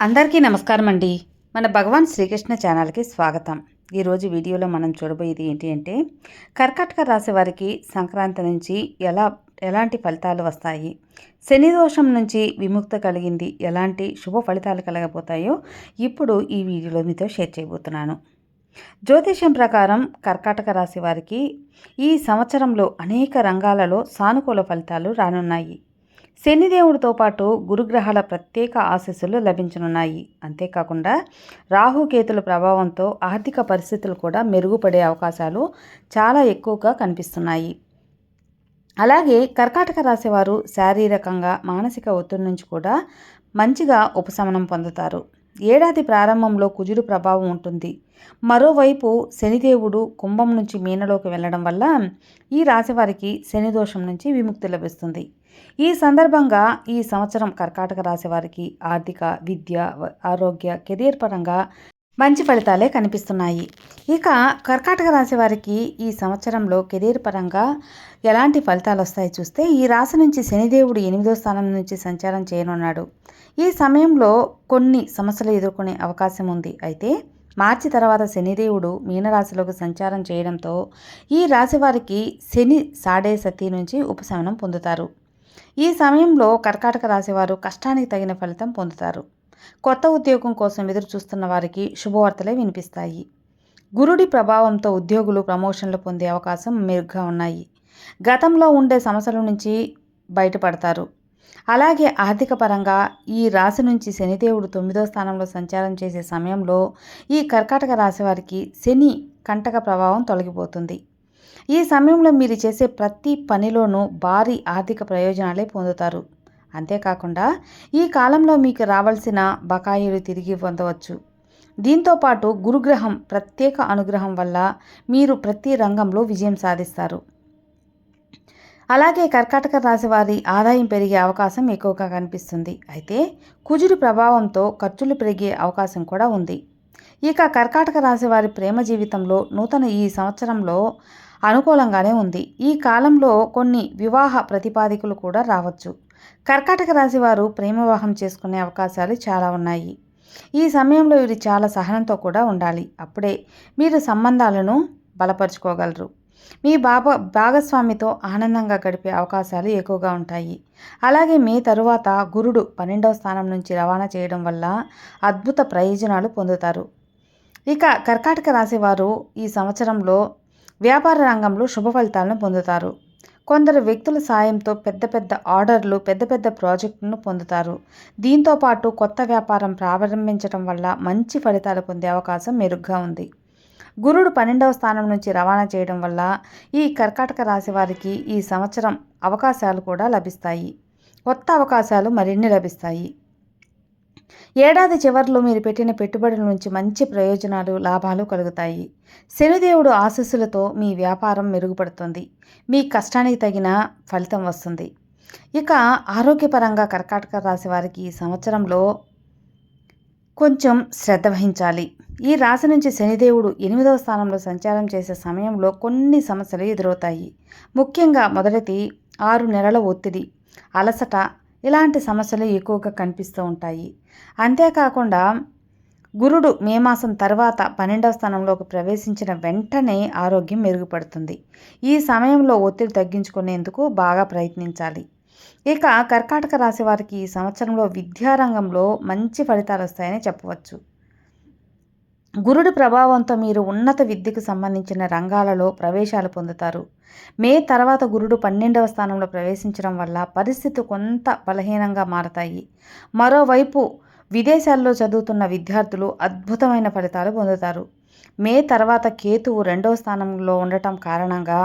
అందరికీ నమస్కారం అండి మన భగవాన్ శ్రీకృష్ణ ఛానల్కి స్వాగతం. ఈరోజు వీడియోలో మనం చూడబోయేది ఏంటి అంటే కర్కాటక రాశి వారికి సంక్రాంతి నుంచి ఎలా ఎలాంటి ఫలితాలు వస్తాయి? శని దోషం నుంచి విముక్త కలిగింది. ఎలాంటి శుభ ఫలితాలు కలగబోతాయో ఇప్పుడు ఈ వీడియోలో మీతో షేర్ చేయబోతున్నాను. జ్యోతిషం ప్రకారం కర్కాటక రాశి వారికి ఈ సంవత్సరంలో అనేక రంగాలలో సానుకూల ఫలితాలు రానున్నాయి. శనిదేవుడితో పాటు గురుగ్రహాల ప్రత్యేక ఆశీస్సులు లభించనున్నాయి. అంతేకాకుండా రాహుకేతుల ప్రభావంతో ఆర్థిక పరిస్థితులు కూడా మెరుగుపడే అవకాశాలు చాలా ఎక్కువగా కనిపిస్తున్నాయి. అలాగే కర్కాటక రాశివారు శారీరకంగా మానసిక ఒత్తిడి నుంచి కూడా మంచిగా ఉపశమనం పొందుతారు. ఏడాది ప్రారంభంలో కుజుడు ప్రభావం ఉంటుంది. మరోవైపు శనిదేవుడు కుంభం నుంచి మీనలోకి వెళ్ళడం వల్ల ఈ రాశివారికి శని దోషం నుంచి విముక్తి లభిస్తుంది. ఈ సందర్భంగా ఈ సంవత్సరం కర్కాటక రాశి వారికి ఆర్థిక విద్య ఆరోగ్య కెరీర్ పరంగా మంచి ఫలితాలే కనిపిస్తున్నాయి. ఇక కర్కాటక రాశి వారికి ఈ సంవత్సరంలో కెరీర్ పరంగా ఎలాంటి ఫలితాలు వస్తాయి చూస్తే ఈ రాశి నుంచి శనిదేవుడు ఎనిమిదో స్థానం నుంచి సంచారం చేయనున్నాడు. ఈ సమయంలో కొన్ని సమస్యలు ఎదుర్కొనే అవకాశం ఉంది. అయితే మార్చి తర్వాత శనిదేవుడు మీనరాశిలోకి సంచారం చేయడంతో ఈ రాశి వారికి శని సాడే సతీ నుంచి ఉపశమనం పొందుతారు. ఈ సమయంలో కర్కాటక రాశివారు కష్టానికి తగిన ఫలితం పొందుతారు. కొత్త ఉద్యోగం కోసం ఎదురు చూస్తున్న వారికి శుభవార్తలే వినిపిస్తాయి. గురుడి ప్రభావంతో ఉద్యోగులు ప్రమోషన్లు పొందే అవకాశం మెరుగ్గా ఉన్నాయి. గతంలో ఉండే సమస్యల నుంచి బయటపడతారు. అలాగే ఆర్థిక పరంగా ఈ రాశి నుంచి శనిదేవుడు తొమ్మిదో స్థానంలో సంచారం చేసే సమయంలో ఈ కర్కాటక రాశి వారికి శని కంటక ప్రభావం తొలగిపోతుంది. ఈ సమయంలో మీరు చేసే ప్రతి పనిలోనూ భారీ ఆర్థిక ప్రయోజనాలే పొందుతారు. అంతేకాకుండా ఈ కాలంలో మీకు రావాల్సిన బకాయిలు తిరిగి పొందవచ్చు. దీంతోపాటు గురుగ్రహం ప్రత్యేక అనుగ్రహం వల్ల మీరు ప్రతి రంగంలో విజయం సాధిస్తారు. అలాగే కర్కాటక రాశి వారి ఆదాయం పెరిగే అవకాశం ఎక్కువగా కనిపిస్తుంది. అయితే కుజుడి ప్రభావంతో ఖర్చులు పెరిగే అవకాశం కూడా ఉంది. ఇక కర్కాటక రాశి వారి ప్రేమ జీవితంలో నూతన ఈ సంవత్సరంలో అనుకూలంగానే ఉంది. ఈ కాలంలో కొన్ని వివాహ ప్రతిపాదికలు కూడా రావచ్చు. కర్కాటక రాశి వారు ప్రేమ వివాహం చేసుకునే అవకాశాలు చాలా ఉన్నాయి. ఈ సమయంలో వీరు చాలా సహనంతో కూడా ఉండాలి. అప్పుడే మీరు సంబంధాలను బలపరుచుకోగలరు. మీ బాబా భాగస్వామితో ఆనందంగా గడిపే అవకాశాలు ఎక్కువగా ఉంటాయి. అలాగే మీ తరువాత గురుడు పన్నెండవ స్థానం నుంచి రవాణా చేయడం వల్ల అద్భుత ప్రయోజనాలు పొందుతారు. ఇక కర్కాటక రాశి వారు ఈ సంవత్సరంలో వ్యాపార రంగంలో శుభ ఫలితాలను పొందుతారు. కొందరు వ్యక్తుల సాయంతో పెద్ద పెద్ద ఆర్డర్లు పెద్ద పెద్ద ప్రాజెక్టులను పొందుతారు. దీంతో పాటు కొత్త వ్యాపారం ప్రారంభించడం వల్ల మంచి ఫలితాలు పొందే అవకాశం మెరుగ్గా ఉంది. గురుడు పన్నెండవ స్థానం నుంచి రవాణా చేయడం వల్ల ఈ కర్కాటక రాశి వారికి ఈ సంవత్సరం అవకాశాలు కూడా లభిస్తాయి. కొత్త అవకాశాలు మరిన్ని లభిస్తాయి. ఏడాది చివరిలో మీరు పెట్టిన పెట్టుబడుల నుంచి మంచి ప్రయోజనాలు లాభాలు కలుగుతాయి. శనిదేవుడు ఆశస్సులతో మీ వ్యాపారం మెరుగుపడుతుంది. మీ కష్టానికి తగిన ఫలితం వస్తుంది. ఇక ఆరోగ్యపరంగా కర్కాటక రాశి వారికి ఈ సంవత్సరంలో కొంచెం శ్రద్ధ వహించాలి. ఈ రాశి నుంచి శనిదేవుడు ఎనిమిదవ స్థానంలో సంచారం చేసే సమయంలో కొన్ని సమస్యలు ఎదురవుతాయి. ముఖ్యంగా మొదటిది ఆరు నెలల ఒత్తిడి అలసట ఇలాంటి సమస్యలు ఎక్కువగా కనిపిస్తూ ఉంటాయి. అంతేకాకుండా గురుడు మే మాసం తర్వాత పన్నెండవ స్థానంలోకి ప్రవేశించిన వెంటనే ఆరోగ్యం మెరుగుపడుతుంది. ఈ సమయంలో ఒత్తిడి తగ్గించుకునేందుకు బాగా ప్రయత్నించాలి. ఇక కర్కాటక రాశి వారికి ఈ సంవత్సరంలో విద్యారంగంలో మంచి ఫలితాలు వస్తాయని చెప్పవచ్చు. గురుడి ప్రభావంతో మీరు ఉన్నత విద్యకు సంబంధించిన రంగాలలో ప్రవేశాలు పొందుతారు. మే తర్వాత గురుడు పన్నెండవ స్థానంలో ప్రవేశించడం వల్ల పరిస్థితి కొంత బలహీనంగా మారతాయి. మరోవైపు విదేశాల్లో చదువుతున్న విద్యార్థులు అద్భుతమైన ఫలితాలు పొందుతారు. మే తర్వాత కేతువు రెండవ స్థానంలో ఉండటం కారణంగా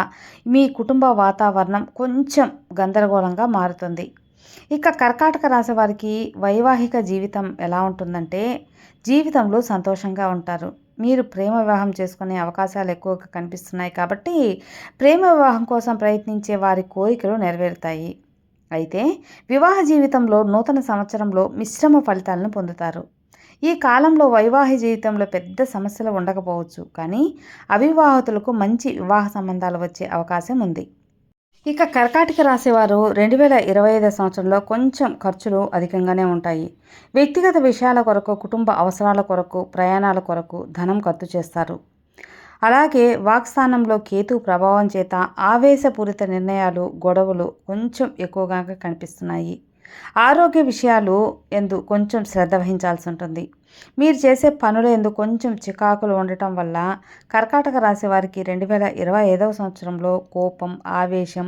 మీ కుటుంబ వాతావరణం కొంచెం గందరగోళంగా మారుతుంది. ఇక కర్కాటక రాశి వారికి వైవాహిక జీవితం ఎలా ఉంటుందంటే జీవితంలో సంతోషంగా ఉంటారు. మీరు ప్రేమ వివాహం చేసుకునే అవకాశాలు ఎక్కువగా కనిపిస్తున్నాయి కాబట్టి ప్రేమ వివాహం కోసం ప్రయత్నించే వారి కోరికలు నెరవేరుతాయి. అయితే వివాహ జీవితంలో నూతన సంవత్సరంలో మిశ్రమ ఫలితాలను పొందుతారు. ఈ కాలంలో వైవాహిక జీవితంలో పెద్ద సమస్యలు ఉండకపోవచ్చు. కానీ అవివాహితులకు మంచి వివాహ సంబంధాలు వచ్చే అవకాశం ఉంది. ఇక కర్కాటక రాశివారు రెండు వేల ఇరవై ఐదు సంవత్సరంలో కొంచెం ఖర్చులు అధికంగానే ఉంటాయి. వ్యక్తిగత విషయాల కొరకు కుటుంబ అవసరాల కొరకు ప్రయాణాల కొరకు ధనం ఖర్చు చేస్తారు. అలాగే వాక్స్థానంలో కేతు ప్రభావం చేత ఆవేశపూరిత నిర్ణయాలు గొడవలు కొంచెం ఎక్కువగా కనిపిస్తున్నాయి. ఆరోగ్య విషయాలు ఎందు కొంచెం శ్రద్ధ వహించాల్సి ఉంటుంది. మీరు చేసే పనులు ఎందుకు కొంచెం చికాకులు ఉండటం వల్ల కర్కాటక రాశి వారికి రెండు వేల ఇరవై ఐదవ సంవత్సరంలో కోపం ఆవేశం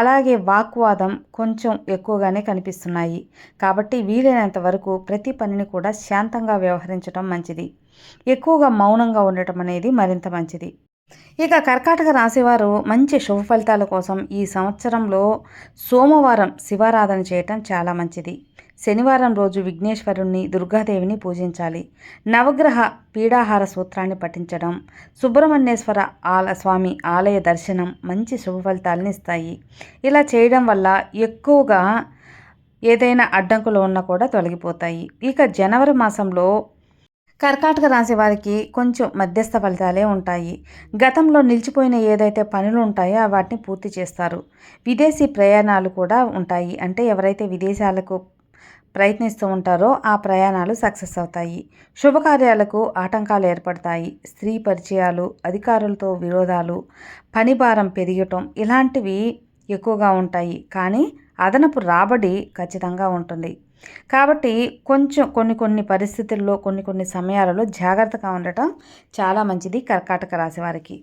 అలాగే వాక్వాదం కొంచెం ఎక్కువగానే కనిపిస్తున్నాయి. కాబట్టి వీలైనంత వరకు ప్రతి పనిని కూడా శాంతంగా వ్యవహరించడం మంచిది. ఎక్కువగా మౌనంగా ఉండటం అనేది మరింత మంచిది. ఇక కర్కాటక రాశివారు మంచి శుభ ఫలితాల కోసం ఈ సంవత్సరంలో సోమవారం శివారాధన చేయటం చాలా మంచిది. శనివారం రోజు విఘ్నేశ్వరుణ్ణి దుర్గాదేవిని పూజించాలి. నవగ్రహ పీడాహార సూత్రాన్ని పఠించడం సుబ్రహ్మణ్యేశ్వర ఆల స్వామి ఆలయ దర్శనం మంచి శుభ ఫలితాలను ఇస్తాయి. ఇలా చేయడం వల్ల ఎక్కువగా ఏదైనా అడ్డంకులు ఉన్నా కూడా తొలగిపోతాయి. ఇక జనవరి మాసంలో కర్కాటక రాశి వారికి కొంచెం మధ్యస్థ ఫలితాలే ఉంటాయి. గతంలో నిలిచిపోయిన ఏదైతే పనులు ఉంటాయో వాటిని పూర్తి చేస్తారు. విదేశీ ప్రయాణాలు కూడా ఉంటాయి. అంటే ఎవరైతే విదేశాలకు ప్రయత్నిస్తూ ఉంటారో ఆ ప్రయాణాలు సక్సెస్ అవుతాయి. శుభకార్యాలకు ఆటంకాలు ఏర్పడతాయి. స్త్రీ పరిచయాలు అధికారులతో విరోధాలు పని భారం పెరగటం ఇలాంటివి ఎక్కువగా ఉంటాయి. కానీ అదనపు రాబడి ఖచ్చితంగా ఉంటుంది. కాబట్టి కొంచెం కొన్ని కొన్ని పరిస్థితుల్లో కొన్ని కొన్ని సమయాలలో జాగ్రత్తగా ఉండటం చాలా మంచిది కర్కాటక రాశి వారికి.